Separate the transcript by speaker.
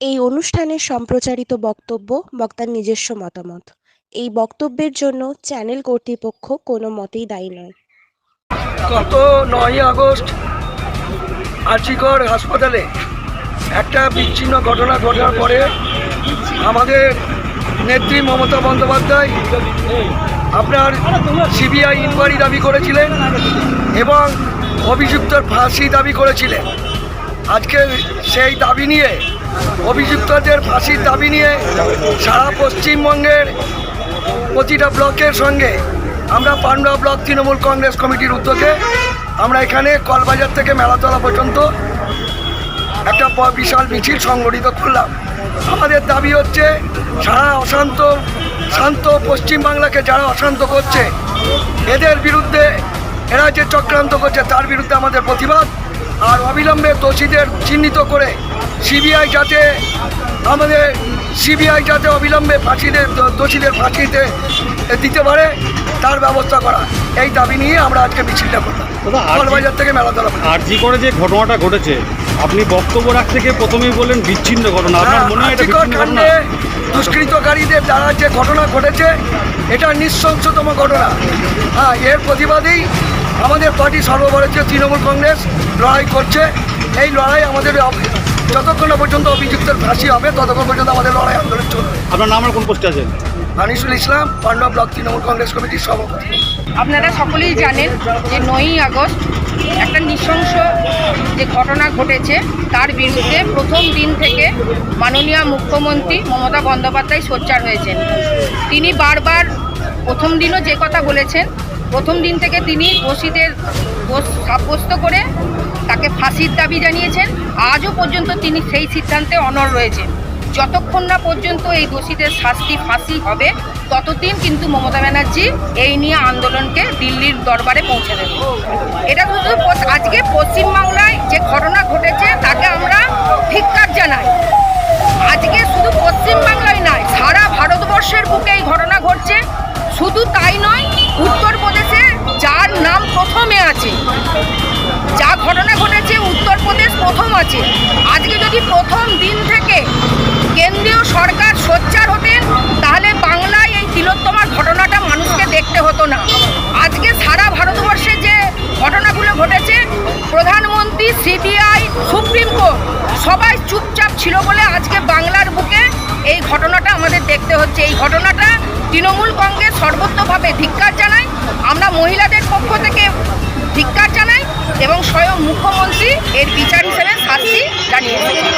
Speaker 1: এই অনুষ্ঠানে সম্প্রচারিত বক্তব্য বক্তার নিজস্ব মতামত। এই বক্তব্যের জন্য চ্যানেল কর্তৃপক্ষ কোনো মতেই দায়ী নয়।
Speaker 2: গত নয় আগস্ট আর্চিকর হাসপাতালে একটা বিচ্ছিন্ন ঘটনা ঘটার পরে আমাদের নেত্রী মমতা বন্দ্যোপাধ্যায় আপনার সিবিআই ইনকোয়ারি দাবি করেছিলেন এবং অভিযুক্তর ফাঁসি দাবি করেছিলেন। আজকে সেই দাবি নিয়ে অভিযুক্তদের ফাঁসির দাবি নিয়ে সারা পশ্চিমবঙ্গের প্রতিটা ব্লকের সঙ্গে আমরা পান্ডা ব্লক তৃণমূল কংগ্রেস কমিটির উদ্যোগে আমরা এখানে কলবাজার থেকে মেলাতলা পর্যন্ত একটা বিশাল মিছিল সংগঠিত করলাম। আমাদের দাবি হচ্ছে সারা অশান্ত, শান্ত পশ্চিমবাংলাকে যারা অশান্ত করছে, এদের বিরুদ্ধে এরা যে চক্রান্ত করছে তার বিরুদ্ধে আমাদের প্রতিবাদ। আর অবিলম্বে দোষীদের চিহ্নিত করে সিবিআই যাতে আমাদের সিবিআই যাতে অবিলম্বে ফাঁসিদের দোষীদের ফাঁসিতে দিতে পারে তার ব্যবস্থা করা। এই দাবি নিয়ে আমরা আজকে মিছিলটা করলাম।
Speaker 3: কি-
Speaker 2: থেকে মেলাতলা পর্যন্ত।
Speaker 3: আর জি করে যে ঘটনাটা ঘটেছে আপনি বক্তব্য রাখতে গিয়ে প্রথমেই বললেন বিচ্ছিন্ন ঘটনা। আপনার মনে হয়
Speaker 2: দুষ্কৃতকারীদের দ্বারা যে ঘটনা ঘটেছে এটা নিঃশংসতম ঘটনা। হ্যাঁ এর প্রতিবাদেই আমাদের পার্টি সর্বভারতীয় তৃণমূল কংগ্রেস লড়াই করছে। এই লড়াই আমাদের যতক্ষণ পর্যন্ত অভিযুক্তের ফাঁসি হবে ততক্ষণ পর্যন্ত আমাদের লড়াই আন্দোলন চলবে।
Speaker 3: আপনার নাম আর কোন পোস্টে আছেন?
Speaker 2: আনিসুল ইসলাম পান্ডা ব্লক তৃণমূল কংগ্রেস কমিটির সভাপতি।
Speaker 4: আপনারা সকলেই জানেন যে নয়ই আগস্ট একটা নৃশংস যে ঘটনা ঘটেছে তার বিরুদ্ধে প্রথম দিন থেকে মাননীয় মুখ্যমন্ত্রী মমতা বন্দ্যোপাধ্যায় সোচ্চার হয়েছেন। তিনি বারবার প্রথম দিনও যে কথা বলেছেন প্রথম দিন থেকে তিনি দোষীদের দোষ সাব্যস্ত করে তাকে ফাঁসির দাবি জানিয়েছেন। আজও পর্যন্ত তিনি সেই সিদ্ধান্তে অনড় রয়েছেন। যতক্ষণ না পর্যন্ত এই দোষীদের শাস্তি ফাঁসি হবে, ততদিন কিন্তু মমতা ব্যানার্জি এই নিয়ে আন্দোলনকে দিল্লির দরবারে পৌঁছে দেবে এটা শুধু আজকে পশ্চিমবাংলায় যে ঘটনা ঘটেছে, তাকে আমরা ধিক্কার জানাই। আজকে শুধু পশ্চিমবাংলায় নয়, সারা ভারতবর্ষের বুকে এই ঘটনা ঘটছে। শুধু তাই নয়, উত্তরপ্রদেশে যার নাম প্রথমে আছে, যা ঘটনা প্রথম আছে আজকে যদি প্রথম দিন থেকে কেন্দ্রীয় সরকার সোচ্চার হতেন, তাহলে বাংলায় এই তিলোত্তমার ঘটনাটা মানুষকে দেখতে হতো না। আজকে সারা ভারতবর্ষে যে ঘটনাগুলো ঘটেছে, প্রধানমন্ত্রী, সিবিআই, সুপ্রিম কোর্ট, সবাই চুপচাপ ছিল বলে আজকে বাংলার বুকে এই ঘটনাটা আমাদের দেখতে হচ্ছে। এই ঘটনাটা তৃণমূল কংগ্রেস সর্বত্রভাবে ধিক্কার জানায়। আমরা মহিলাদের পক্ষ থেকে স্বয়ং মুখ্যমন্ত্রী এর বিচার হিসেবে শাস্তি জানিয়েছেন